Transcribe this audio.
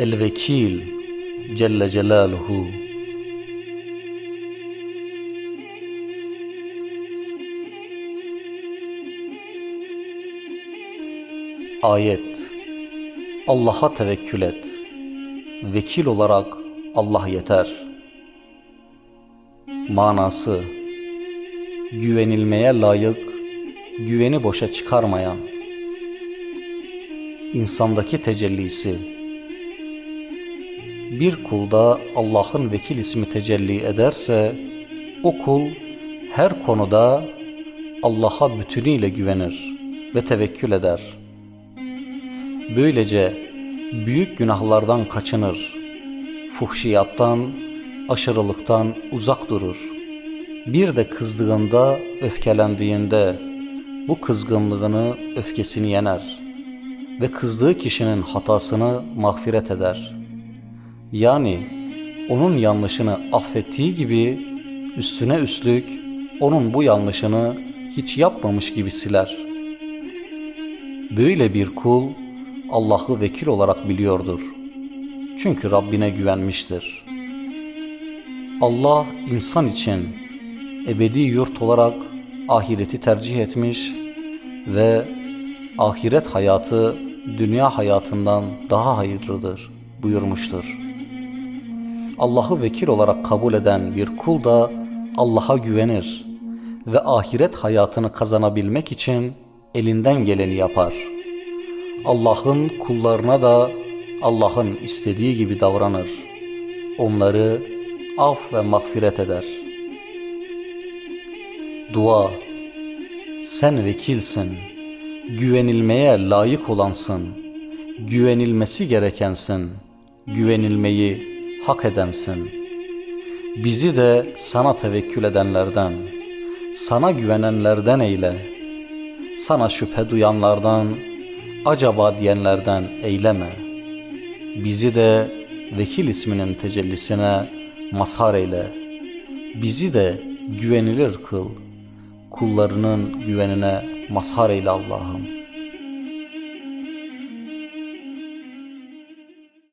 El-Vekil Celle Celaluhu Ayet Allah'a tevekkül et. Vekil olarak Allah yeter. Manası Güvenilmeye layık, güveni boşa çıkarmayan, insandaki tecellisi. Bir kulda Allah'ın vekil ismi tecelli ederse, o kul her konuda Allah'a bütünüyle güvenir ve tevekkül eder. Böylece büyük günahlardan kaçınır, fuhşiyattan, aşırılıktan uzak durur. Bir de kızdığında, öfkelendiğinde bu kızgınlığını, öfkesini yener ve kızdığı kişinin hatasını mağfiret eder. Yani onun yanlışını affettiği gibi üstüne üstlük onun bu yanlışını hiç yapmamış gibi siler. Böyle bir kul Allah'ı vekil olarak biliyordur. Çünkü Rabbine güvenmiştir. Allah insan için ebedi yurt olarak ahireti tercih etmiş ve ahiret hayatı dünya hayatından daha hayırlıdır buyurmuştur. Allah'ı vekil olarak kabul eden bir kul da Allah'a güvenir ve ahiret hayatını kazanabilmek için elinden geleni yapar. Allah'ın kullarına da Allah'ın istediği gibi davranır. Onları af ve mağfiret eder. Dua Sen vekilsin, güvenilmeye layık olansın, güvenilmesi gerekensin, güvenilmeyi hak edensin. Bizi de sana tevekkül edenlerden, sana güvenenlerden eyle. Sana şüphe duyanlardan, acaba diyenlerden eyleme. Bizi de vekil isminin tecellisine mazhar eyle. Bizi de güvenilir kıl. Kullarının güvenine mazhar eyle Allah'ım.